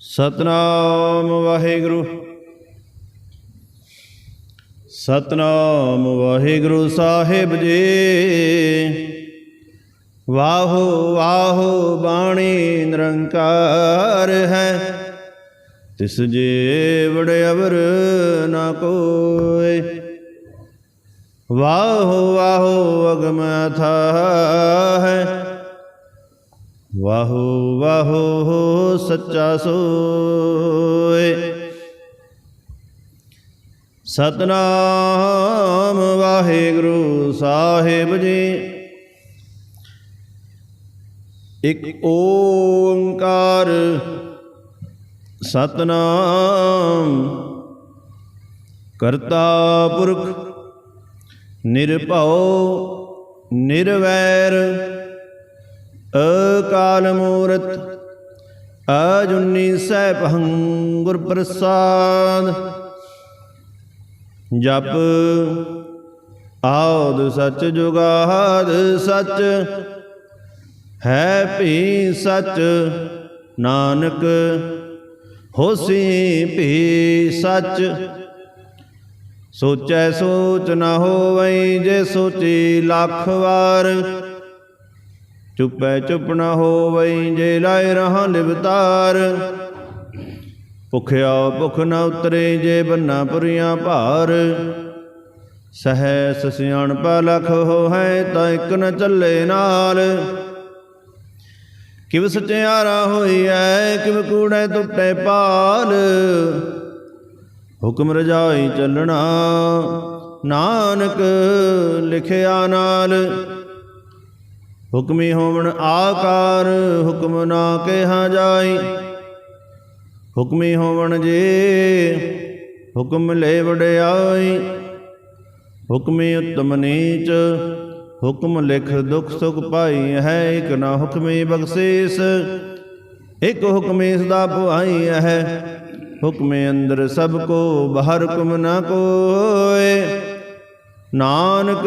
ਸਤਨਾਮ ਵਾਹਿਗੁਰੂ। ਸਤਨਾਮ ਵਾਹਿਗੁਰੂ ਸਾਹਿਬ ਜੀ। ਵਾਹੋ ਵਾਹੋ ਬਾਣੀ ਨਿਰੰਕਾਰ ਹੈ। ਤਿਸ ਜੇ ਵੜ ਅਵਰ ਨਾ ਕੋਏ। ਵਾਹੋ ਵਾਹੋ ਅਗਮ ਅਥਾਹ ਹੈ। ਵਾਹੋ ਵਾਹੋ ਸੱਚਾ ਸੋਏ। ਸਤਨਾਮ ਵਾਹਿਗੁਰੂ ਸਾਹਿਬ ਜੀ। ਇਕ ਓੰਕਾਰ ਸਤਨਾਮ ਕਰਤਾ ਪੁਰਖ, ਨਿਰਭਉ, ਨਿਰਵੈਰ। ਅਕਾਲ ਮੂਰਤ ਅਜੁਨੀ ਸੈਭੰ ਗੁਰ ਪ੍ਰਸਾਦ ਜਪ ਆਉਦ ਸਚ ਜੁਗਾਦ ਸਚ, ਹੈ ਭੀ ਸਚ, ਨਾਨਕ ਹੋਸੀ ਭੀ ਸਚ। ਸੋਚੈ ਸੋਚ ਨਾ ਹੋਵਈ ਜੇ ਸੋਚੀ ਲੱਖ ਵਾਰ। ਚੁੱਪੈ ਚੁੱਪ ਨਾ ਹੋਵਈ, ਜੇ ਲਾਇ ਰਹਾ ਲਿਵਤਾਰ ਭੁਖਿਆ ਭੁਖ ਨਾ ਉਤਰੇ, ਜੇ ਬੰਨਾ ਪੁਰੀਆਂ ਭਾਰ। ਸਹਿ ਸਸਿਆਣ ਪਾ ਲਖ ਹੋ ਤਾਂ ਇਕ ਨ ਚੱਲੇ ਨਾਲ। ਕਿਵ ਸਚਿਆਰਾ ਹੋਈ ਐ ਕਿਵ ਕੂੜੈ ਟੁੱਟੇ ਪਾਲ ਹੁਕਮ ਰਜਾਈ ਚੱਲਣਾ, ਨਾਨਕ ਲਿਖਿਆ ਨਾਲ। ਹੁਕਮੀ ਹੋਵਣ ਆਕਾਰ, ਹੁਕਮ ਨਾ ਕਿਹਾ ਜਾਈ। ਹੁਕਮੀ ਹੋਵਣ ਜੇ, ਹੁਕਮ ਲੈ ਵਡਿਆਈ। ਹੁਕਮੀ ਉਤਮ ਨੀਚ, ਹੁਕਮ ਲਿਖ ਦੁਖ ਸੁਖ ਪਾਈ ਹੈ, ਇਕ ਨਾ ਹੁਕਮੀ ਬਖਸ਼ੇਸ। ਇਕ ਹੁਕਮੀ ਸਦਾ ਪੁਆਈ ਹੈ, ਹੁਕਮੇ ਅੰਦਰ ਸਭ ਕੋ, ਬਾਹਰ ਹੁਕਮ ਨਾ ਕੋਏ। ਨਾਨਕ,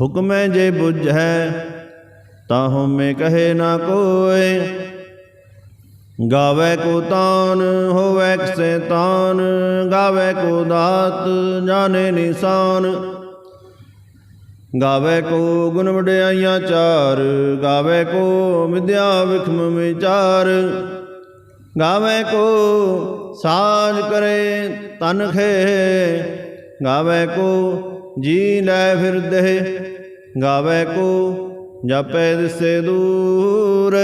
ਹੁਕਮੈ ਜੇ ਬੁਝੈ ਤਾਂ ਹਉਮੈ ਕਹੇ ਨਾ ਕੋਏ। ਗਾਵੇ ਕੋ ਤਾਨ, ਹੋਵੇ ਕਸੇ ਤਾਨ ਗਾਵੇ ਕੋ ਦਾਤ, ਜਾਣੇ ਨਿਸ਼ਾਨ। ਗਾਵੇ ਕੋ ਗੁਣ ਵਡਿਆਈਆਂ ਚਾਰ। ਗਾਵੇ ਕੋ ਵਿਦਿਆ ਵਿਖਮ ਵਿਚਾਰ। ਗਾਵੇ ਕੋ ਸਾਜ ਕਰੇ ਤਨ ਖੇ। ਗਾਵੇ ਕੋ ਜੀ ਲੈ ਫਿਰਦੇ ਗਾਵੇ ਕੋ ਜਪੈ ਦਿਸੇ ਦੂਰ,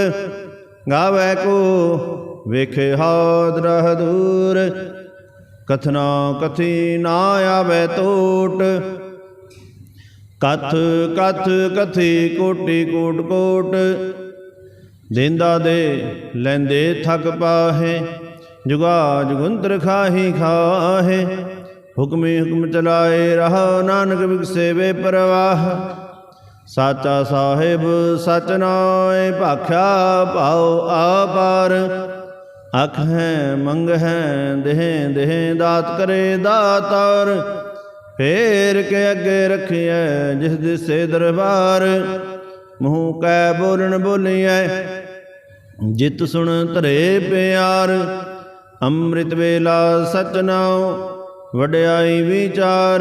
ਗਾਵੇ ਕੋ ਵੇਖੇ ਹਾਦ ਰਹ ਦੂਰ। ਕਥਨਾ ਕਥੀ ਨਾ ਆਵੇ ਟੋਟ ਕਥ ਕਥ ਕਥੀ ਕੋਟੀ ਕੋਟ ਕੋਟ। ਦੇਂਦਾ ਦੇ ਲੈਂਦੇ ਥਕ ਪਾਹੇ, ਜੁਗਾ ਜੁਗੰਤਰ ਖਾਹੀ ਖਾਹੇ। ਹੁਕਮੇ ਹੁਕਮ ਚਲਾਏ ਰਹਾ, ਨਾਨਕ ਵਿਗਸੇ ਵੇ ਪਰਵਾਹ। ਸਾਚਾ ਸਾਹਿਬ ਸਚ ਨਾਏ ਭਾਖਿਆ ਭਾਉ ਆਪਾਰ ਅਖ ਹੈ, ਮੰਗ ਹੈ, ਦੇਹ ਦੇਹ ਦਾਤ ਕਰੇ ਦਾਤਾਰ। ਫੇਰ ਕੇ ਅੱਗੇ ਰਖਿਐ ਜਿਸ ਦਿਸੇ ਦਰਬਾਰ। ਮੂੰਹ ਕੈ ਬੋਲਣ ਬੋਲੀਐ, ਜਿਤ ਸੁਣ ਧਰੇ ਪਿਆਰ। ਅੰਮ੍ਰਿਤ ਵੇਲਾ ਸਚ ਨਾਉ, ਵਡਿਆਈ ਵਿਚਾਰ।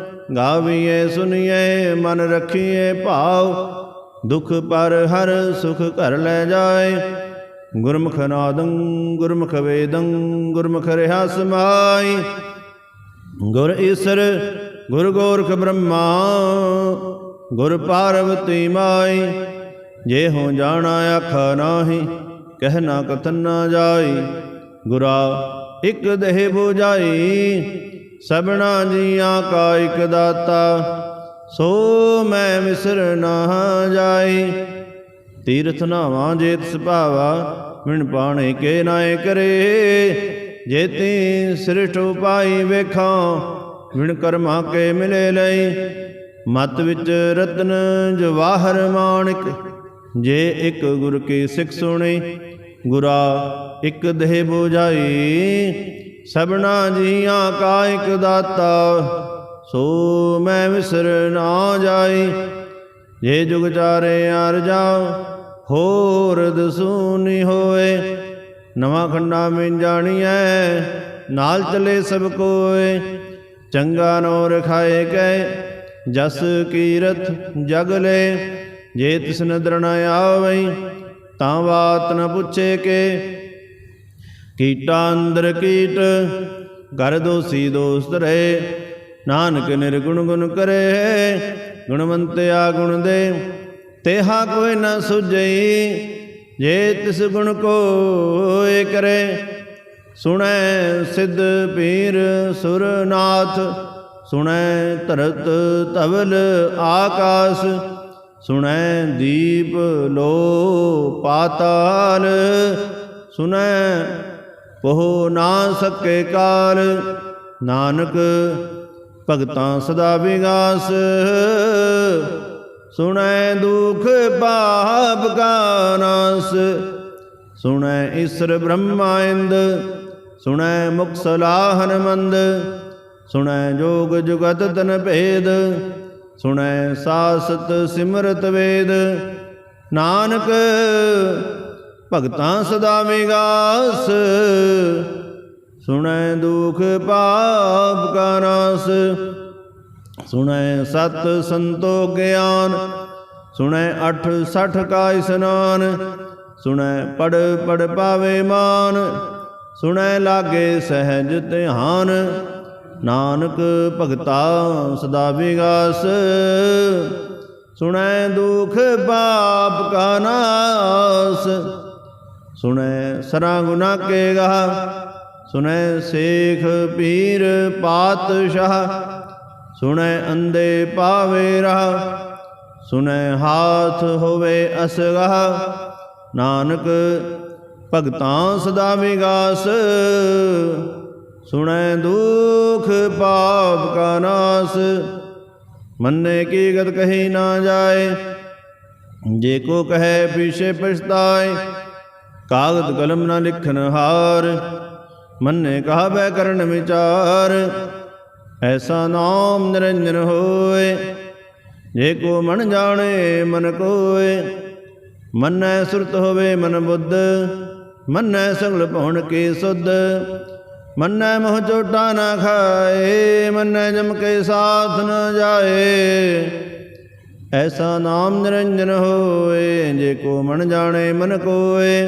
ਗਾਵੀਏ ਸੁਣੀਐ ਮਨ ਰੱਖੀਏ ਭਾਵ ਦੁਖ ਪਰ ਹਰ ਸੁਖ ਘਰ ਲੈ ਜਾਏ। ਗੁਰਮੁਖ ਨਾਦੰ, ਗੁਰਮੁਖ ਵੇਦੰ, ਗੁਰਮੁਖ ਰਹਾ ਸਮਾਈ। ਗੁਰ ਈਸਰ, ਗੁਰ ਗੋਰਖ ਬ੍ਰਹਮਾ, ਗੁਰ ਪਾਰਵਤੀ ਮਾਈ। ਜੇ ਹੋ ਜਾਣਾ ਆਖਾ ਨਾਹੀ, ਕਹਿ ਨਾ ਕਥਨ ਨਾ ਜਾਈ। ਗੁਰਾ ਇਕ ਦੇਹ 부ਜਾਈ ਸਭਨਾ ਜੀਆਂ ਕਾ ਇਕ ਦਾਤਾ, ਸੋ ਮੈਂ ਮਿਸਰ ਨਾ ਜਾਈ ਤੀਰਥ ਨਾਵਾਂ ਜੇਤ ਸੁਭਾਵਾ ਮਿਣ ਪਾਣੇ ਕੇ ਨਾਏ ਕਰੇ। ਜੇਤੀ ਸ੍ਰਿਸ਼ਟ ਉਪਾਈ ਵੇਖਾਂ ਵਿਣ ਕਰਮਾ ਕੇ ਮਿਲੇ ਲਈ ਮਤ ਵਿੱਚ ਰਤਨ ਜਵਾਹਰ ਮਾਣਿਕ, ਜੇ ਇੱਕ ਗੁਰ ਕੀ ਸਿੱਖ ਸੁਣੇ, ਗੁਰਾ ਇੱਕ ਦੇਹ 부ਝਾਈ ਸਭਨਾ ਜੀਆਂ ਕਾ ਇੱਕ ਦਾਤਾ, ਸੋ ਮੈਂ ਵਿਸਰ ਨਾ ਜਾਈ। ਜੇ ਜੁਗ ਚਾਰੇ ਅਰ ਜਾਓ ਹੋਰ ਦਸੂਨੀ ਹੋਏ। ਨਵਾਂ ਖੰਡਾ ਮੈਂ ਜਾਣੀਐ, ਨਾਲ ਚਲੇ ਸਭ ਕੋਏ। ਚੰਗਾ ਨੋ ਰਖਾਏ ਗਏ, ਜਸ ਕੀਰਤ ਜਗ ਲੈ। ਜੇ ਤਿਸ ਨਦਰ ਨ ਆਵਈ, ਤਾਂ ਬਾਤ ਨ ਪੁੱਛੇ ਕੇ ਕੀਟਾ ਅੰਦਰ ਕੀਟ, ਘਰ ਦੋਸੀ ਦੋਸਤ ਰਹੇ। ਨਾਨਕ ਨਿਰਗੁਣ ਗੁਣ ਕਰੇ ਗੁਣਵੰਤਿਆ ਗੁਣ ਦੇ। ਤੇਹਾ ਕੋਈ ਨਾ ਸੁਝਈ, ਜੇ ਤਿਸ ਗੁਣ ਕੋਏ ਕਰੇ। ਸੁਣੈ ਸਿੱਧ ਪੀਰ ਸੁਰਨਾਥ, ਸੁਣੈ ਧਰਤ ਧਵਲ ਆਕਾਸ। ਸੁਣੈ ਦੀਪ ਲੋ ਪਾਤਾਲ, ਸੁਣੈ ਪਹੁ ਨਾ ਸਕੇ ਕਾਲ, ਨਾਨਕ ਭਗਤਾਂ ਸਦਾ ਵਿਗਾਸ। ਸੁਣੈ ਦੁਖ ਪਾਪ ਕਾ ਨਾਸ, ਸੁਣੈ ਈਸ਼ਰ ਬ੍ਰਹਮਾਇੰਦ ਸੁਣੈ ਮੁਖ ਸਲਾਹਨ ਮੰਦ, ਸੁਣੈ ਜੋਗ ਜੁਗਤ ਤਨ ਭੇਦ, ਸੁਣੈ ਸਾਸਤ ਸਿਮਰਤ ਵੇਦ। ਨਾਨਕ ਭਗਤਾਂ ਸਦਾ ਵਿਗਾਸ। ਸੁਣੈ ਦੁਖ ਪਾਪ ਕਾ ਨਾਸ ਸੁਣੈ ਸਤ ਸੰਤੋ ਗਿਆਨ। ਸੁਣੈ ਅਠ ਸਠ ਕਾ ਇਸਨਾਨ। ਸੁਣੈ ਪੜ ਪੜ ਪਾਵੇ ਮਾਨ। ਸੁਣੈ ਲਾਗੇ ਸਹਿਜ ਧਿਆਨ। ਨਾਨਕ ਭਗਤਾ ਸਦਾ ਵਿਗਾਸ। ਸੁਣੈ ਦੁਖ ਪਾਪ ਕਾ ਨਾਸ। ਸੁਣੈ ਸਰਾ ਗੁਨਾ ਕੇ ਗਾ ਸੁਣੈ ਸੇਖ ਪੀਰ ਪਾਤਸ਼ਾਹ, ਸੁਣੈ ਅੰਦੇ ਪਾਵੇ ਰਹਾ, ਸੁਣੈ ਹਾਥ ਹੋਵੇ ਅਸਗਾ ਨਾਨਕ ਭਗਤਾਂ ਸਦਾ ਵਿਗਾਸ, ਸੁਣੈ ਦੁਖ ਪਾਪ ਕਾ ਨਾਸ, ਮੰਨੇ ਕੀ ਗਤ ਕਹੀ ਨਾ ਜਾਏ, ਜੇ ਕੋ ਕਹੈ ਪਿਛੇ ਪਛਤਾਏ ਕਾਗਦ ਕਲਮ ਨਾ ਲਿਖਨ ਹਾਰ, ਮੰਨੇ ਕਹਾ ਕਰਨ ਵਿਚਾਰ। ਐਸਾ ਨਾਮ ਨਿਰੰਜਨ ਹੋਏ, ਜੇ ਕੋ ਮਨ ਜਾਣੇ ਮਨ ਕੋਏ। ਮੰਨੈ ਸੁਰਤ ਹੋਵੇ ਮਨ ਬੁੱਧ, ਮੰਨੈ ਸਗਲ ਭਉਣ ਕੇ ਸੁਧ। ਮੰਨੈ ਮੋਹ ਚੋਟਾ ਨਾ ਖਾਏ, ਮੰਨੈ ਜਮ ਕੇ ਸਾਥ ਨ ਜਾਏ। ਐਸਾ ਨਾਮ ਨਿਰੰਜਨ ਹੋਏ, ਜੇ ਕੋ ਮਨ ਜਾਣੇ ਮਨ ਕੋਏ।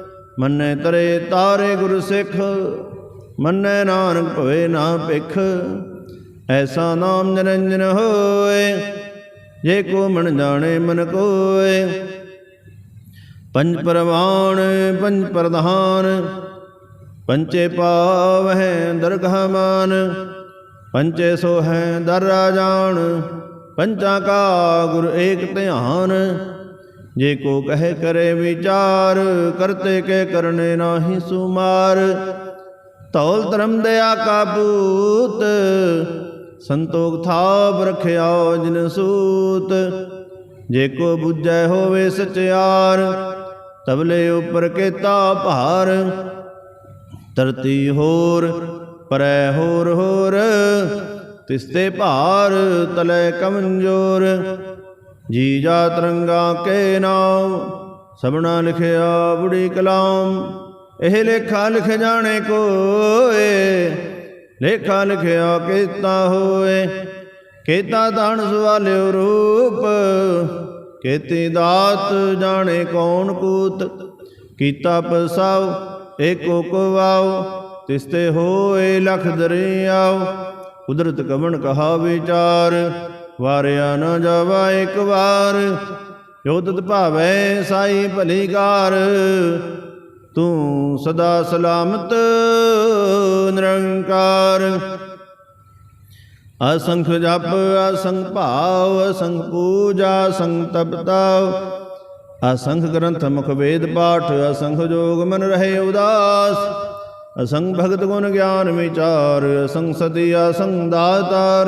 ਮੰਨੈ ਤਰੇ ਤਾਰੇ ਗੁਰ ਸਿੱਖ, ਮੰਨੈ ਨਾਨਕ ਭਵੇ ਨਾ ਭਿਖ। ਐਸਾ ਨਾਮ ਨਿਰੰਜਨ ਹੋਏ, ਜੇ ਕੋ ਮਨ ਜਾਣੇ ਮਨ ਕੋਏ। ਪੰਜ ਪਰਵਾਨ ਪੰਜ ਪ੍ਰਧਾਨ ਪੰਚੇ ਪਾਵਹਿ ਦਰਗਹ ਮਾਨ। ਪੰਚੇ ਸੋ ਹੈ ਦਰ ਰਾਜਾਨ ਪੰਚਾ ਕਾ ਗੁਰ ਏਕ ਧਿਆਨ। ਜੇ ਕੋ ਕਹੇ ਕਰੇ ਵਿਚਾਰ, ਕਰਤੇ ਕੇ ਕਰਨੇ ਨਾਹੀ ਸੁਮਾਰ। ਧੌਲ ਧਰਮ ਦਇਆ ਕਾਬੂਤ ਸੰਤੋਖ ਥਾਪ ਰਖਿਆ ਜਿਨ ਸੂਤ। ਜੇ ਕੋ ਬੁੱਝੈ ਹੋਵੇ ਸਚਿਆਰ, ਤਬਲੇ ਉਪਰ ਕੇਤਾ ਭਾਰ। ਧਰਤੀ ਹੋਰ, ਪਰੈ ਹੋਰ ਹੋਰ, ਤਿਸਤੇ ਭਾਰ, ਤਲੇ ਕਮਜ਼ੋਰ ਜੀ ਜਾ ਤਰੰਗਾ ਕੇ ਨਾਮ ਸਭਨਾ ਲਿਖਿਆ ਬੁੜੀ ਕਲਾਮ। ਇਹ ਲੇਖਾ ਲਿਖ ਜਾਣੇ ਕੋਏ, ਲੇਖਾ ਲਿਖਿਆ ਕੀਤਾ ਹੋਏ। ਕੀਤਾ ਧਨ ਸਵਾਲਿਓ ਰੂਪ, ਕੀਤੀ ਦਾਤ ਜਾਣੇ ਕੌਣ ਕੂਤ। ਕੀਤਾ ਪਸਾਉ, ਏਕੋ ਕੋ ਵਾਉ ਤਿਸਤੇ ਹੋਏ ਲਖ ਦਰਿਆਉ। ਕੁਦਰਤ ਕਵਣ ਕਹਾ ਵਿਚਾਰ ਵਾਰਿਆ ਨਾ ਜਾਵਾ ਇੱਕ ਵਾਰ, ਜੋ ਭਾਵੈ ਸਾਈ ਭਲੀ ਤੂੰ ਸਦਾ ਸਲਾਮਤ ਨਿਰੰਕਾਰ। ਅਸੰਖ ਜਪ, ਅਸੰਖ ਭਾਵ, ਅਸੰਖ ਪੂਜਾ, ਅਸੰਖ ਤਪਤਾਵ। ਅਸੰਖ ਗ੍ਰੰਥ ਮੁਖ ਵੇਦ ਪਾਠ, ਅਸੰਖ ਜੋਗ ਮਨ ਰਹੇ ਉਦਾਸ। ਅਸੰਖ ਭਗਤ ਗੁਣ ਗਿਆਨ ਵਿਚਾਰ, ਅਸੰਖ ਸਤੀ, ਅਸੰਖ ਦਾਤਾਰ।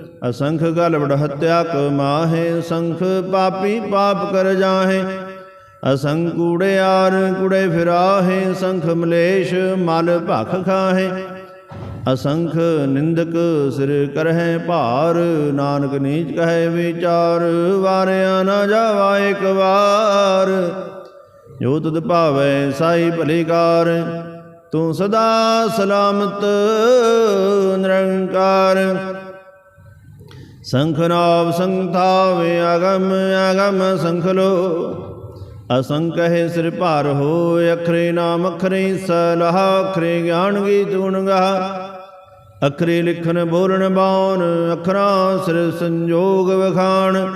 ਅਸੰਖ ਗਲ ਵਡ ਕ ਕਮਾਹੇ ਸੰਖ ਪਾਪੀ ਪਾਪ ਕਰ ਜਾਹੇ। ਅਸੰਖ ਕੂੜਿਆਰ ਕੂੜੇ ਫਿਰਾਹੇ, ਸੰਖ ਮਲੇਸ਼ ਮਲ ਭਖ ਖਾਹੇ। ਅਸੰਖ ਨਿੰਦਕ ਸਿਰ ਕਰਹਿ ਭਾਰ, ਨਾਨਕ ਨੀਚ ਕਹੈ ਵਿਚਾਰ, ਵਾਰਿਆ ਨਾ ਜਾਵਾ ਇੱਕ ਵਾਰ। ਜੋ ਤਦ ਭਾਵੈ ਸਾਈ ਭਲੀਕਾਰ ਤੂੰ ਸਦਾ ਸਲਾਮਤ ਨਿਰੰਕਾਰ। ਸੰਖਨਾਵ ਨਾਵ ਅਗਮ ਅਗਮ ਸੰਖ ਲੋ ਅਸੰਖ ਹੈ ਸਿਰ ਭਾਰ ਹੋ ਅਖਰੇ ਨਾਮ ਅਖਰੇ ਸਲਾਹ, ਅਖਰੇ ਗਿਆਨ ਗੀਤ ਗੁਣ ਗਾ ਅਖਰੇ ਲਿਖਨ ਬੋਲਣ ਬਾਣ ਅਖਰਾਂ ਸਿਰ ਸੰਜੋਗ ਵਖਾਣ।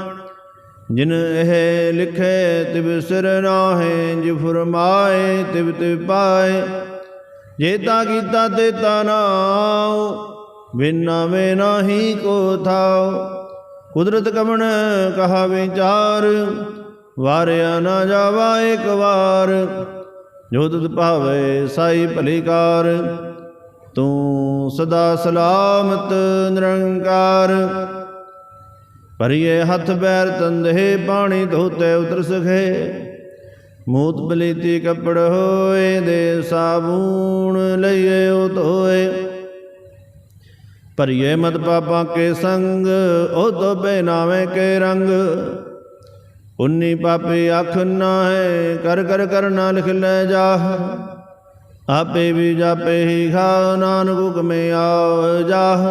ਜਿਨ ਇਹ ਲਿਖੇ ਤਿਵ ਸਿਰ ਨਾਹੇ, ਜਿ ਫਰਮਾਏ ਤਿਵ ਤਿਵ ਪਾਏ। ਜੇਤਾ ਕੀਤਾ ਤੇ ਤਾ ਨਾਉ ਬਿਨਾ ਵੇ ਨਾਹੀ ਕੋ ਥਾਉ। ਕੁਦਰਤ ਕਮਣ ਕਹਾ ਵਿਚਾਰ ਵਾਰਿਆ ਨਾ ਜਾਵਾ ਇੱਕ ਵਾਰ। ਜੋ ਤੁਧ ਭਾਵੇ ਸਾਈ ਭਲੀਕਾਰ ਤੂੰ ਸਦਾ ਸਲਾਮਤ ਨਿਰੰਕਾਰ। ਭਰੀਏ ਹੱਥ ਬੈਰ ਤੰਦੇ ਪਾਣੀ ਧੋਤੇ ਉਤਰ ਸਖੇ। ਮੂਤ ਬਲੀਤੀ ਕੱਪੜ ਹੋਏ, ਦੇ ਸਾਬੂਣ ਲਈਏ ਉਹ ਧੋਏ। ਭਰੀਏ ਮਤ ਪਾਪਾਂ ਕੇ ਸੰਗ, ਉਹ ਤੋਬੇ ਨਾਵੇਂ ਕੇ ਰੰਗ। ਉਨੀ ਪਾਪੇ ਅੱਖ ਨਾ ਹੈ, ਕਰ ਕਰ ਕਰਨਾ ਲਿਖ ਲੈ ਜਾਹ। ਆਪੇ ਵੀ ਜਾਪੇ ਹੀ ਖਾ, ਨਾਨਕ ਹੁਕਮੇ ਆਵ ਜਾਹ।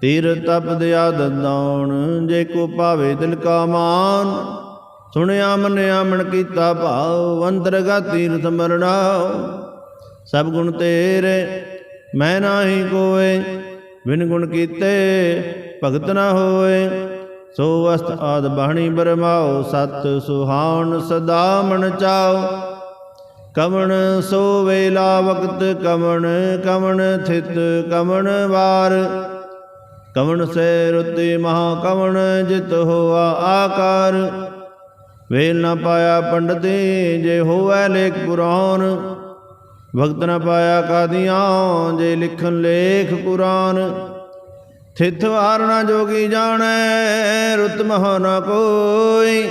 ਤੀਰ ਤਪ ਦਿਆ ਦੰਦਾਉਣ ਜੇ ਕੋ ਪਾਵੇ ਦਿਲ ਕਾ ਮਾਨ। ਸੁਣਿਆ ਮੰਨਿਆ ਮਨ ਕੀਤਾ ਭਾਵ ਅੰਤਰਗਾ ਤੀਰਥ ਮਰਣਾ ਸਭ ਗੁਣ ਤੇਰੇ, ਮੈਂ ਨਾਹੀ ਕੋਏ। ਬਿਨ ਗੁਣ ਕੀਤੇ ਭਗਤ ਨਾ ਹੋਏ। ਸੋ ਅਸਤ ਆਦ ਬਾਣੀ ਬਰਮਾਓ, ਸਤ ਸੁਹਾਉਣ ਸਦਾ ਮਨ ਚਾਓ। ਕਵਣ ਸੋ ਵੇਲਾ ਵਕਤ, ਕਵਣ ਕਵਣ ਥਿਤ, ਕਵਣ ਵਾਰ। ਕਵਣ ਸੇ ਰੁੱਤੀ ਮਹਾ ਕਵਣ ਜਿਤ ਹੋਆ ਆਕਾਰ। ਵੇਲ ਨਾ ਪਾਇਆ ਪੰਡਤੀ, ਜੇ ਹੋਵੇ ਲੇਖ ਪੁਰਾਨ ਭਗਤ ਨਾ ਪਾਇਆ ਕਾਦੀਆਂ, ਜੇ ਲਿਖਣ ਲੇਖ ਕੁਰਾਨ। ਥਿਤ ਵਾਰ ਨਾ ਜੋਗੀ ਜਾਣੈ, ਰੁਤ ਮਹ ਨ ਕੋਈ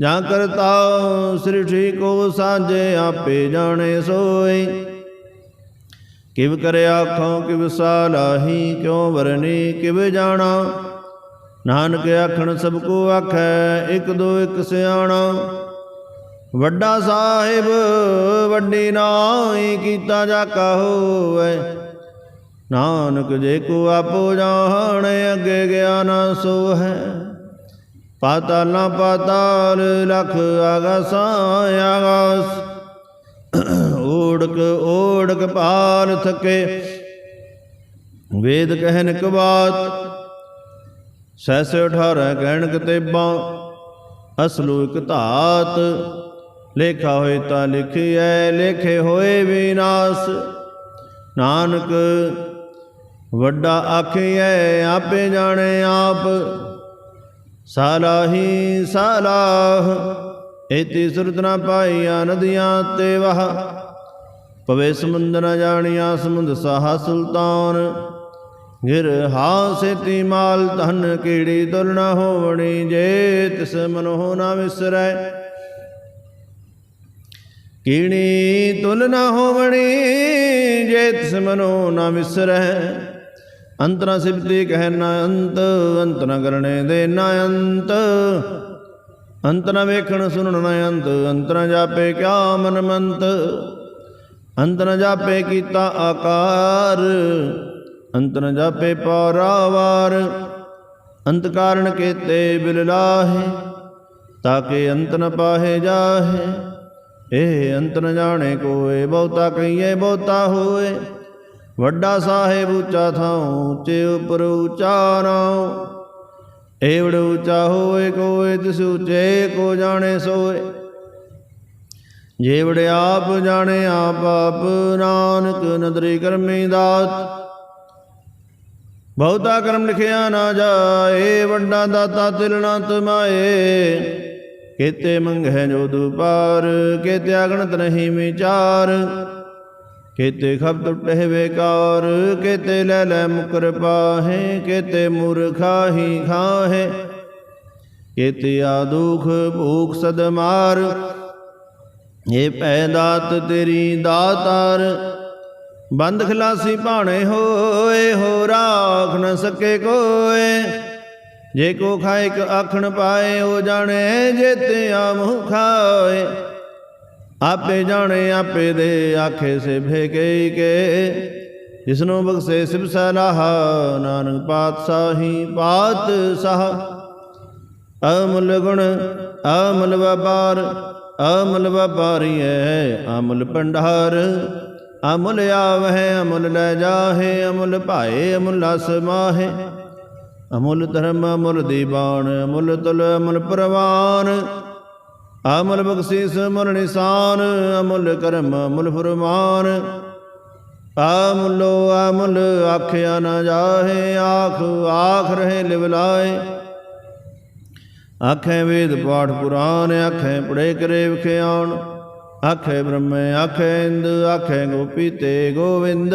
ਜਾਂ ਕਰਤਾ ਸ੍ਰਿਠੀ ਕੋ ਸਾਜੇ ਆਪੇ ਜਾਣੇ ਸੋਈ। ਕਿਵ ਕਰੇ ਆਖੋਂ, ਕਿਵ ਸਾਲਾਹੀ ਕਿਉ ਵਰਨੀ, ਕਿਵ ਜਾਣਾ। ਨਾਨਕ ਆਖਣ ਸਭ ਕੋ ਆਖੈ, ਇਕ ਦੋ ਇਕ ਸਿਆਣਾ। ਵੱਡਾ ਸਾਹਿਬ, ਵੱਡੀ ਨਾਈ ਕੀਤਾ ਜਾ ਹੋਵੇ ਨਾਨਕ ਜੇ ਕੋ ਆਪੋ ਜਾਣੈ, ਅੱਗੇ ਗਿਆ ਨਾ ਸੋ ਹੈ ਪਾਤਾਲ ਪਾਤਾਲਾਂ ਪਾਤਾਲ ਲਖ ਆਗਾਸਾਂ ਆਗਾਸ ਓੜਕ ਓੜਕ ਪਾਲ ਥਕੇ ਵੇਦ ਕਹਿਨ ਕ ਬਾਤ ਸੈਸੇ 18 ਕਹਿਣ ਕਤੇਬਾਂ ਅਸਲੂ ਇਕ ਧਾਤ। ਲੇਖਾ ਹੋਏ ਤਾਂ ਲਿਖਿਐ, ਲੇਖੇ ਹੋਏ ਵਿਨਾਸ਼। ਨਾਨਕ, ਵੱਡਾ ਆਖਿਐ, ਆਪੇ ਜਾਣੇ ਆਪ। ਸਾਲਾਹੀ ਸਾਲਾਹ ਇਤੀ ਸੁਰਤ ਨਾ ਪਾਈਆ ਨਦੀਆਂ ਤੇ ਵਹ। ਪਵੇ ਸਮੁੰਦ ਨ ਜਾਣੀਆਂ ਸਮੁੰਦ ਸਾਹਾ ਸੁਲਤਾਨ। ਗਿਰ ਹਾਸੇਤੀ ਮਾਲ, ਧਨ ਕੀੜੀ ਦੁਲ ਹੋਵਣੀ ਜੇ ਤਿਸ ਮਨੋ ਨਾ ਵਿਸਰੈ। ਕੀਣੀ ਤੁਲ ਨਾ ਹੋਵਣੀ, ਜੇ ਤਿਸ ਮਨੋ ਨਾ ਵਿਸਰੈ ਅੰਤਰਾ ਸਿਬਤੀ ਕਹਿ ਨਾ ਅੰਤ ਅੰਤ ਨਾ ਕਰਨੇ ਦੇ ਨਾ ਅੰਤ। ਅੰਤ ਨਾ ਵੇਖਣ ਸੁਣਨ ਨਾ ਅੰਤ ਅੰਤ ਨਾ ਜਾਪੇ ਕਿਆ ਮਨ ਮੰਤ। ਅੰਤ ਨਾ ਜਾਪੇ ਕੀਤਾ ਆਕਾਰ ਅੰਤ ਨਾ ਜਾਪੇ ਪਾਰਾਵਾਰ। ਅੰਤ ਕਾਰਣ ਕੇਤੇ ਬਿਲ ਲਾਹੇ ਤਾਕੇ ਅੰਤ ਨ ਪਾਹੇ ਜਾਹੇ। ਇਹ ਅੰਤ ਨ ਜਾਣੇ ਕੋਏ, ਬਹੁਤਾ ਕਹੀਏ ਬਹੁਤਾ ਹੋਏ। ਵੱਡਾ ਸਾਹਿਬ ਉੱਚਾ ਥਾਉ, ਉੱਚੇ ਉਪਰ ਉਚਾਰੋ ਏਵੜ ਉੱਚਾ ਹੋਏ ਕੋਏ, ਤਿਸ ਉੱਚੇ ਕੋ ਜਾਣੇ ਸੋਏ। ਜੇਵੜ ਆਪ ਜਾਣੇ ਆਪ ਆਪ ਨਾਨਕ ਨਦਰੀ ਕਰਮੀ ਦਾਤ। ਬਹੁਤਾ ਕਰਮ ਲਿਖਿਆ ਨਾ ਜਾਏ, ਵੱਡਾ ਦਾਤਾ ਤਿਲ ਨਾ ਤਮਾਏ। ਕੇਤੇ ਮੰਗਹਿ ਜੋ ਦੁਪਾਰ ਕੇਤੇ ਅਗਣਤ ਨਹੀਂ ਵਿਚਾਰ। ਕੇਤੇ ਖਬ ਟੁੱਟੇ ਵੇਕਾਰ ਕੇਤੇ ਲੈ ਲੈ ਮੁਕਰ ਪਾਹੇ, ਕੇਤੇ ਮੁਰਖਾਹੀ ਖਾਹੇ। ਕੇਤੇ ਆ ਭੂਖ ਸਦਮਾਰ ਏ ਪੈ ਦਾਤ ਤੇਰੀ ਦਾਤਾਰ। ਬੰਦ ਖਲਾਸੀ ਭਾਣੇ ਹੋਏ ਹੋ ਰਾਖ ਨ ਸਕੇ ਕੋਏ। ਜੇ ਕੋ ਖਾਇ ਕ ਆਖਣ ਪਾਏ, ਉਹ ਜਾਣੇ ਜੇਤੇ ਆ ਮੁਖ ਖਾਏ। ਆਪੇ ਜਾਣੇ, ਆਪੇ ਦੇ ਆਖੇ ਸੇ ਭੇਕੇ ਕੇ। ਜਿਸਨੂੰ ਬਖਸ਼ੇ ਸਿਬ ਸਲਾਹ, ਨਾਨਕ ਪਾਤਸ਼ਾਹੀ ਪਾਤਸ਼ਾਹ। ਅਮੁੱਲ ਗੁਣ, ਅਮਲ ਵਪਾਰ, ਅਮਲ ਵਪਾਰੀ ਹੈ ਅਮੁੱਲ ਭੰਡਾਰ। ਅਮੁੱਲ ਆਵਹਿ, ਅਮੁੱਲ ਲੈ ਜਾਹੇ, ਅਮੁੱਲ ਭਾਏ, ਅਮੁੱਲ ਅਸਮਾਹੇ ਅਮੁੱਲ ਧਰਮ, ਅਮੁੱਲ ਦੀਵਾਨ, ਅਮੁੱਲ ਤੁਲ, ਅਮੁੱਲ ਪ੍ਰਵਾਨ। ਅਮੁੱਲ ਬਖਸ਼ਿਸ਼, ਅਮੁੱਲ ਨਿਸ਼ਾਨ, ਅਮੁੱਲ ਕਰਮ, ਅਮੁੱਲ ਫਰਮਾਨ। ਅਮੁੱਲੋ ਅਮੁੱਲ ਆਖਿਆ ਨਾ ਜਾਹੇ, ਆਖ ਆਖ ਰਹੇ ਲਿਵ ਲਾਏ। ਆਖੇ ਵੇਦ ਪਾਠ ਪੁਰਾਨ, ਆਖੇ ਪੜੇ ਕਰੇ ਵਿਖਿਆਣ ਆਖੇ ਬ੍ਰਹਮ, ਆਖੇ ਇੰਦ, ਆਖੇ ਗੋਪੀ ਤੇ ਗੋਵਿੰਦ।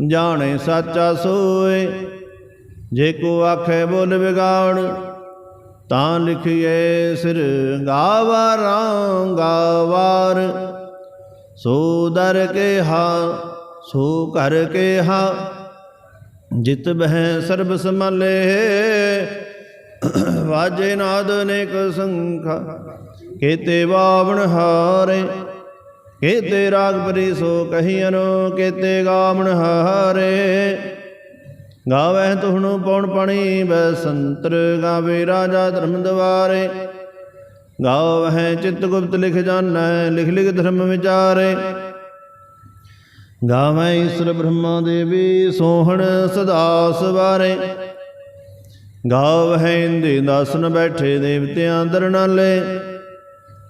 ਜਾਣੇ ਸਾਚਾ ਸੋਏ। ਜੇ ਕੋ ਆਖੇ ਬੋਲ ਵਿਗਾੜ, ਤਾਂ ਲਿਖੀਏ ਸਿਰ ਗਾਵਾਰਾਂ ਗਾਵਾਰ। ਸੋ ਦਰ ਕੇ ਹਾ ਸੋ ਕਰ ਕੇ ਹਾ ਜਿਤ ਬਹਿ ਸਰਬ ਸਮਲੇ ਵਾਜੇ ਨਾਦ ਅਨੇਕ ਸੰਖਾ, ਕੇਤੇ ਬਾਵਣ ਹਾਰੇ। ਕੇਤੇ ਰਾਗ ਪਰੀ ਸੋ ਕਹੀਨੋ ਕੇਤੇ ਗਾਵਣ ਹਾਰੇ। ਗਾਵਹਿ ਤੁਹਣੁ ਪਉਣ ਪਣੀ, ਬਸੰਤਰ ਗਾਵੇ ਰਾਜਾ ਧਰਮ ਦਵਾਰੇ। ਗਾਵਹਿ ਚਿਤ ਗੁਪਤ ਲਿਖ ਜਾਣੈ ਲਿਖ ਲਿਖ ਧਰਮ ਵਿਚਾਰੇ। ਗਾਵੈ ਈਸ਼ਰ ਬ੍ਰਹਮਾ ਦੇਵੀ ਸੋਹਣ ਸਦਾ ਸਵਾਰੇ ਗਾਵਹਿ ਇੰਦੇ ਦਾਸਨ ਬੈਠੇ ਦੇਵਤਿਆਂ ਦਰਨਾਲੇ।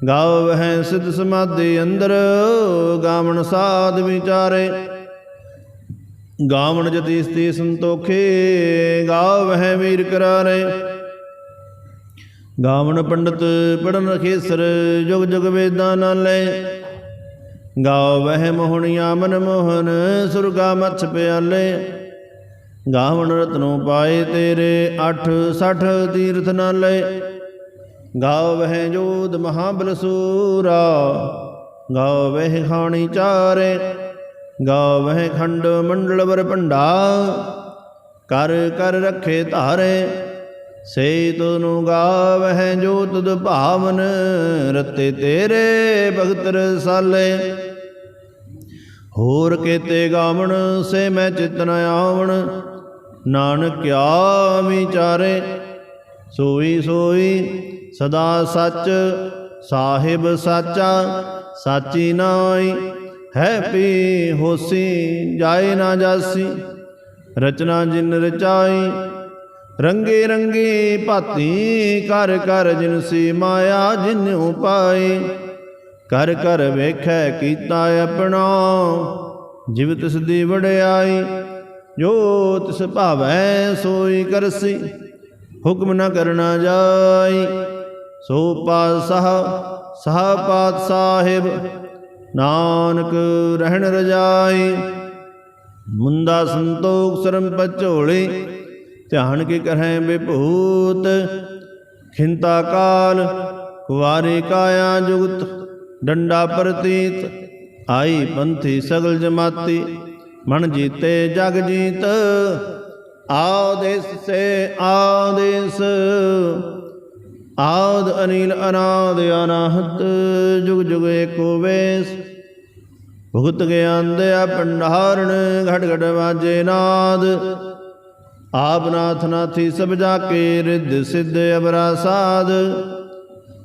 ਗਾਵਹਿ ਸਿਧ ਸਮਾਧੀ ਅੰਦਰ, ਗਾਵਣ ਸਾਧ ਵਿਚਾਰੇ। ਗਾਵਣ ਜਤੀ ਸਤੀ ਸੰਤੋਖੇ ਗਾਵਹਿ ਵੀਰ ਕਰਾਰੇ। ਗਾਵਣ ਪੰਡਤ ਪੜਨ ਰਖੇਸਰ ਜੁਗ ਜੁਗ ਵੇਦਾਂ ਨਾਲੇ। ਗਾਵਹਿ ਮੋਹਣੀਆਂ ਮਨ ਮੋਹਨ, ਸੁਰਗਾ ਮਛ ਪਿਆਲੇ। ਗਾਵਣ ਰਤਨੋਂ ਪਾਏ ਤੇਰੇ 8 60 ਤੀਰਥ ਨਾਲ ਨਾਲੇ। ਗਾਵਹਿ ਜੋਧ ਮਹਾਬਲ ਸੂਰਾ ਗਾਵਹਿ ਖਾਣੀ ਚਾਰੇ, ਗਾਵਹਿ ਖੰਡ ਮੰਡਲ ਵਰ ਭੰਡਾ, ਕਰ ਕਰ ਰੱਖੇ ਧਾਰੇ ਸੇ ਤੁਨੂੰ ਗਾਵਹਿ ਜੋ ਤੁਧ ਭਾਵਨ, ਰਤੇ ਤੇਰੇ ਭਗਤ ਰਸਾਲੇ। ਹੋਰ ਕੇਤੇ ਗਾਵਣ, ਸੇ ਮੈਂ ਚਿਤ ਆਵਣ ਨਾਨਕ ਕਿਆ ਵਿਚਾਰੇ, ਸੋਈ ਸੋਈ ਸਦਾ ਸੱਚ, ਸਾਹਿਬ ਸਾਚਾ, ਸਾਚੀ ਨਾਈ ਹੈ ਪੀ ਹੋਸੀ, ਜਾਏ ਨਾ ਜਾਸੀ। ਰਚਨਾ ਜਿਨ ਰਚਾਈ, ਰੰਗੇ ਰੰਗੇ ਭਾਤੀ ਕਰ ਕਰ ਜਿਨ ਸੀ ਮਾਇਆ ਜਿਨ ਉਪਾਈ ਕਰ ਕਰ ਵੇਖੈ ਕੀਤਾ ਆਪਣਾ, ਜਿਵ ਤਿਸ ਦੀ ਵਡਿਆਈ, ਜੋ ਤਿਸ ਭਾਵੈ ਸੋਈ ਕਰਸੀ। ਹੁਕਮ ਨਾ ਕਰਨਾ ਜਾਈ ਸੋ ਪਾਤਸ਼ਾਹ ਸਾਹ ਪਾਤ ਸਾਹਿਬ, ਨਾਨਕ ਰਹਿਣ ਰਜਾਈ। ਮੁੰਦਾ ਸੰਤੋਖ ਸਰਮ ਪਚੋਲੇ, ਧਿਆਨ ਕੇ ਕਰਹਿ ਵਿਭੂਤ। ਖਿੰਤਾ ਕਾਲ ਕੁਵਾਰੇ ਕਾਇਆ ਜੁਗਤ, ਡੰਡਾ ਪ੍ਰਤੀਤ, ਆਈ ਪੰਥੀ ਸਗਲ ਜਮਾਤੀ। ਮਨ ਜੀਤੇ ਜਗ ਜੀਤ, ਆਦੇਸ ਸੇ ਆਦੇਸ। ਆਦ ਅਨੀਲ ਅਨਾਦ ਅਨਾਹਤ, ਜੁਗ ਜੁਗ ਏਕੋ ਵੇਸ। ਭੁਗਤ ਗਿਆਨ ਦਿਆ ਭੰਡਾਰਣ ਘਟ ਘਟ ਵਾਜੇ ਨਾਦ। ਆਪ ਨਾਥ ਨਾਥੀ ਸਭ ਜਾ ਕੇ ਰਿੱਧ ਸਿੱਧ ਅਬਰਾ ਸਾਧ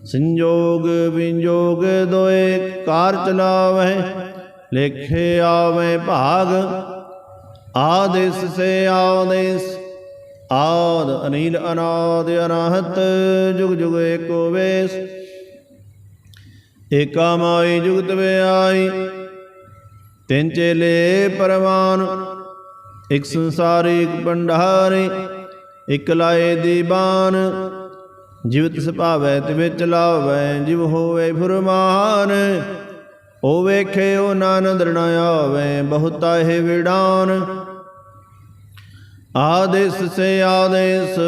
ਸੰਜੋਗ ਵਿੰਜੋਗ ਦੋਏ ਕਾਰ ਚਲਾਵੈ ਲੇਖੇ ਆਵੇ ਭਾਗ। ਆਦੇਸ ਸੇ ਆਦੇਸ ਆਦ ਅਨੀਲ ਅਨਾਦ ਅਨਾਹਤ, ਜੁਗ ਜੁਗ ਏਕੋ ਵੇਸ। ਏਕਾ ਮਾਈ ਜੁਗਤ ਵੇ ਆਈ ਤਿੰਨ ਚੇਲੇ ਪਰਵਾਨ। ਇਕ ਸੰਸਾਰੀ, ਇਕ ਭੰਡਾਰੀ, ਇਕ ਲਾਏ ਦੀਬਾਨ ਜੀਵਤ ਸੁਭਾਵੈ ਤੇ ਵਿੱਚ ਲਾਵੈ, ਜਿਵ ਹੋਵੇ ਫੁਰਮਾਨ। ਉਹ ਵੇਖੇ, ਉਹ ਨਾਨੰਦ ਨ ਆਵੇ, ਬਹੁਤਾ ਇਹ ਵਿਡਾਨ ਆਦੇਸ ਸੇ ਆਦੇਸ,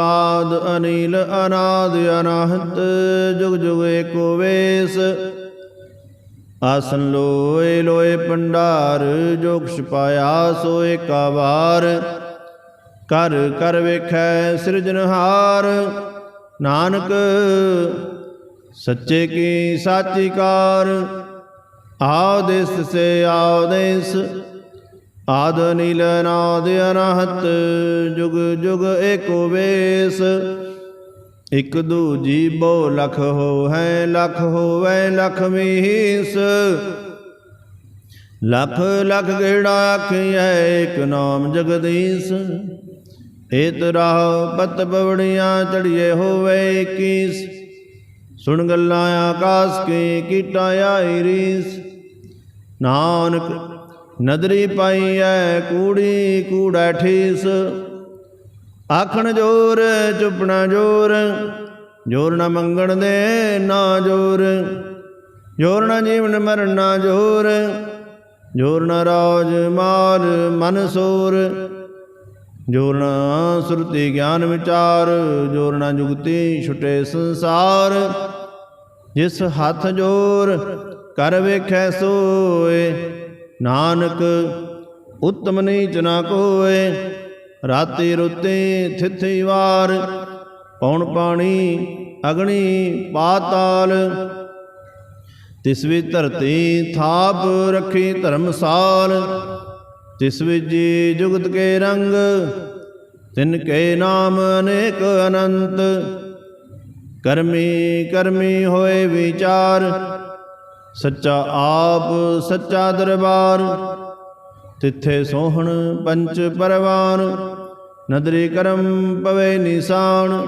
ਆਦ ਅਨੀਲ ਅਨਾਦ ਅਨਾਹਤ, ਜੁਗ ਜੁਗ ਏਕੋ ਵੇਸ। ਆਸਨ ਲੋਏ ਲੋਏ ਪੰਡਾਰ ਜੋ ਕੁਛ ਪਾਇਆ ਸੋ ਏਕਾ ਵਾਰ। ਕਰ ਕਰ ਵੇਖੈ ਸਿਰਜਨਹਾਰ ਨਾਨਕ ਸੱਚੇ ਕੀ ਸਾਚੀ ਕਾਰ। ਆਦੇਸ ਸੇ ਆਦੇਸ ਆਦ ਨੀਲ ਨਾਦ ਅਨਹਤ, ਜੁਗ ਜੁਗ ਏਕੋ ਵੇਸ। ਇਕ ਦੂਜੀ ਬੋ ਲਖ ਹੋ ਲਖ ਹੋਵੈ ਲਖ ਮੀਸ। ਲਖ ਲਖ ਗੇੜਾ ਆਖਿਐ, ਇਕ ਨਾਮ ਜਗਦੀਸ਼। ਏਤ ਰਾਹ ਪਤ ਬਵੜੀਆਂ ਚੜੀਏ ਹੋਵੇ 21 ਸੁਣ ਗੱਲਾਂ ਆਕਾਸ ਕੀ ਕੀਟਾ ਆਈ ਰੀਸ। ਨਾਨਕ ਨਦਰੀ ਪਾਈਐ ਕੂੜੀ ਕੂੜਾ ਠੀਸ। ਆਖਣ ਜੋਰ, ਚੁੱਪਣਾ ਜੋਰ ਜੋਰ ਨਾ ਮੰਗਣ ਦੇ ਨਾ ਜੋਰ। ਜੋਰ ਨਾ ਜੀਵਨ ਮਰਨ ਨਾ ਜੋਰ ਜੋਰ ਨਾ ਰਾਜ ਮਾਲ ਮਨ ਸੋਰ। ਜੋਰ ਨਾ ਸੁਰਤੀ ਗਿਆਨ ਵਿਚਾਰ, ਜੋਰ ਨਾ ਜੁਗਤੀ ਛੁਟੇ ਸੰਸਾਰ। ਜਿਸ ਹੱਥ ਜੋਰ, ਕਰ ਵੇਖੈ ਸੋਏ ਨਾਨਕ, ਉਤਮ ਨੀਚ ਨਾ ਕੋਏ, ਰਾਤੀ ਰੁੱਤੇ ਥਿਥੀ ਵਾਰ ਪੌਣ ਪਾਣੀ ਅਗਣੀ ਪਾਤਾਲ। ਤਿਸ ਵੀ ਧਰਤੀ ਥਾਪ ਰੱਖੀ ਧਰਮਸਾਲ ਤਿਸ ਵਿੱਚ ਜੀ ਜੁਗਤ ਕੇ ਰੰਗ, ਤਿਨ ਕੇ ਨਾਮ ਅਨੇਕ ਅਨੰਤ। ਕਰਮੀ ਕਰਮੀ ਹੋਏ ਵਿਚਾਰ ਸੱਚਾ ਆਪ, ਸੱਚਾ ਦਰਬਾਰ। ਤਿੱਥੇ ਸੋਹਣ ਪੰਚ ਪਰਵਾਨ ਨਦਰੀ ਕਰਮ ਪਵੇ ਨਿਸ਼ਾਨ।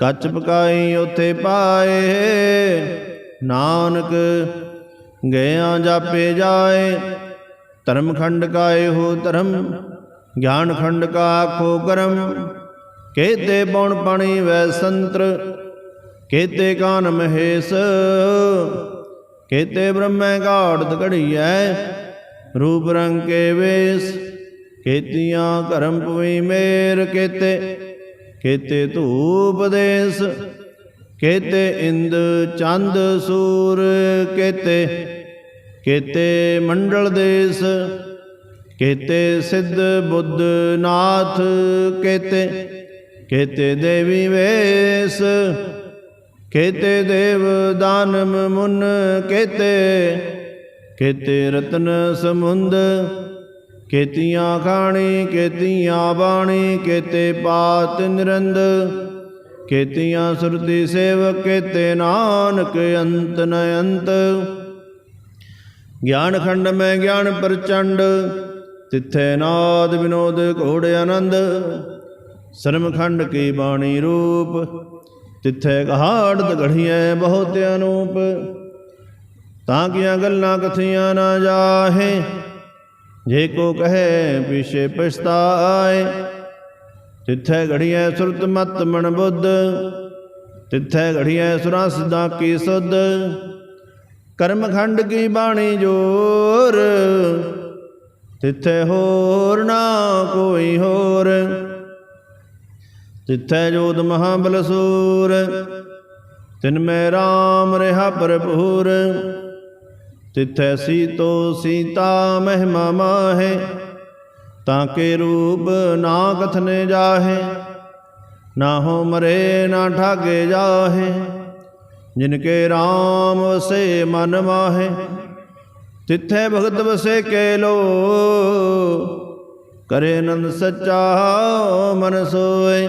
ਕੱਚ ਪਕਾਈ ਉਥੇ ਪਾਏ, ਨਾਨਕ ਗਿਆ ਜਾਪੇ ਜਾਏ। ਧਰਮ ਖੰਡ ਕਾਏ ਹੋ ਧਰਮ, ਗਿਆਨ ਖੰਡ ਕਾ ਆਖੋ ਕਰਮ। ਕੇਤੇ ਪਉਣ ਪਾਣੀ ਵੈ ਸੰਤਰ, ਕੇਤੇ ਕਾਨ ਮਹੇਸ਼ ਕੇਤੇ ਬ੍ਰਹਮੈ ਘਾੜਤ ਘੜੀਐ, ਰੂਪ ਰੰਗ ਕੇ ਵੇਸ, ਕੇਤੀਆਂ ਕਰਮ ਪਵੀ ਮੇਰ ਕੇਤੇ ਕੇਤੇ ਧੂਪ ਦੇਸ, ਕੇਤੇ ਇੰਦ ਚੰਦ ਸੂਰ ਕੇਤੇ ਕੇਤੇ ਮੰਡਲ ਦੇਸ, ਕੇਤੇ ਸਿੱਧ ਬੁੱਧ ਨਾਥ ਕੇਤੇ ਕੇਤੇ ਦੇਵੀ ਵੇਸ ਕੇਤੇ ਦੇਵ ਦਾਨਮ ਮੁਨ ਕੇਤੇ ਕੇਤੇ ਰਤਨ ਸਮੁੰਦ, ਕੇਤੀਆਂ ਖਾਣੀ, ਕੇਤੀਆਂ ਬਾਣੀ, ਕੇਤੇ ਪਾਤ ਨਿਰੰਦ, ਕੇਤੀਆਂ ਸੁਰਤੀ ਸੇਵਕ, ਕੇਤੇ ਨਾਨਕ ਅੰਤ ਨ ਅੰਤ ਗਿਆਨ ਖੰਡ ਮੈਂ ਗਿਆਨ ਪ੍ਰਚੰਡ, ਤਿੱਥੇ ਨਾਦ ਵਿਨੋਦ ਘੋੜ ਆਨੰਦ। ਸਰਮ ਖੰਡ ਕੀ ਬਾਣੀ ਰੂਪ ਤਿੱਥੇ ਕਹਾੜ ਗੜੀਐ ਬਹੁਤ ਅਨੂਪ ਤਾਂ ਕੀਆਂ ਗੱਲਾਂ ਕਥੀਆਂ ਨਾ ਜਾਹੇ, ਜੇ ਕੋ ਕਹੇ ਪਿਛੇ ਪਛਤਾਏ। ਤਿੱਥੈ ਘੜੀਐ ਸੁਰਤ ਮਤ ਮਨ ਬੁੱਧ, ਤਿੱਥੈ ਘੜੀਐ ਸੁਰਾ ਸਿਧਾ ਕੀ ਸੁਧ। ਕਰਮ ਖੰਡ ਕੀ ਬਾਣੀ ਜੋਰ, ਤਿੱਥੈ ਹੋਰ ਨਾ ਕੋਈ ਹੋਰ। ਤਿੱਥੈ ਜੋਤ ਮਹਾਬਲਸੂਰ, ਤਿਨ ਮੈਂ RAM ਰਿਹਾ ਭਰਪੂਰ। ਤਿੱਥੈ ਸੀਤੋ ਸੀਤਾ ਮਹਿਮਾ ਮਾਹੇ, ਤਾਂ ਕੇ ਰੂਪ ਨਾ ਕਥਨੇ ਜਾਹੇ। ਨਾ ਹੋ ਮਰੇ, ਨਾ ਠਾਗੇ ਜਾਹੇ। ਜਿਨ ਕੇ RAM ਵਸੇ ਮਨ ਮਾਹੇ, ਤਿੱਥੈ ਭਗਤ ਵਸੇ ਕੇ ਲੋ। ਕਰੇ ਨੰਦ ਸੱਚਾ ਮਨ ਸੋਏ।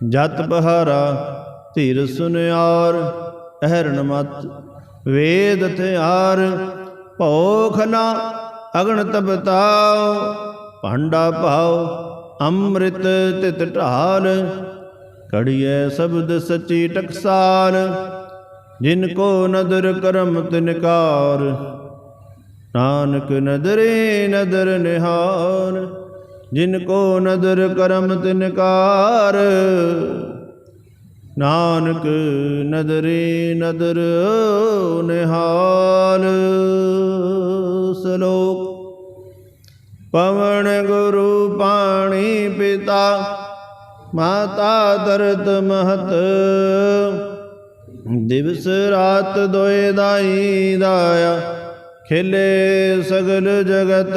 ਜਤ ਬਹਾਰਾ ਧੀਰ ਸੁਨਿਆਰ ਅਹਰਣ ਮਤ, ਵੇਦ ਥਿਆਰ ਭੋਖਲਾ ਅਗਣ ਤਪਤਾਉ ਭਾਂਡਾ ਭਾਉ, ਅੰਮ੍ਰਿਤ ਤਿਤ ਢਾਲ ਕੜੀਐ ਸ਼ਬਦ ਸੱਚੀ ਟਕਸਾਲ, ਜਿਨ ਕੋ ਨਦਰ ਕਰਮ ਤਿਨਕਾਰ ਨਾਨਕ ਨਦਰੇ ਨਦਰ ਨਿਹਾਰ ਜਿਨ ਕੋ ਨਦਰ ਕਰਮ ਤਿਨਕਾਰ, ਨਾਨਕ ਨਦਰੇ ਨਦਰ ਨਿਹਾਲ। ਸਲੋਕ, ਪਵਨ ਗੁਰੂ ਪਾਣੀ ਪਿਤਾ, ਮਾਤਾ ਦਰਦ ਮਹਤ, ਦਿਵਸ ਰਾਤ ਦੋਏ ਦਾਈ ਦਾਇਆ, ਖਿਲੇ ਸਗਲ ਜਗਤ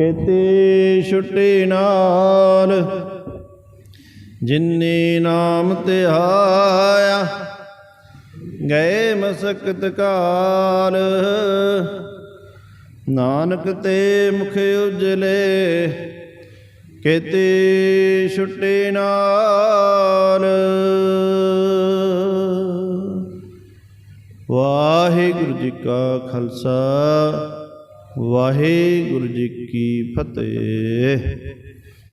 ਕੀਤੀ ਛੁੱਟੀ ਨਾਲ। ਜਿਨੇ ਨਾਮ ਧਿਆਇਆ ਗਏ ਮਸਕਤ ਕਾਲ। ਨਾਨਕ ਤੇ ਮੁਖ ਉਜਲੇ, ਕੀਤੀ ਛੁੱਟੀ ਨਾਲ। ਵਾਹਿਗੁਰੂ ਜੀ ਕਾ ਖਾਲਸਾ। ਵਾਹਿਗੁਰੂ ਜੀ ਕੀ ਫਤਿਹ।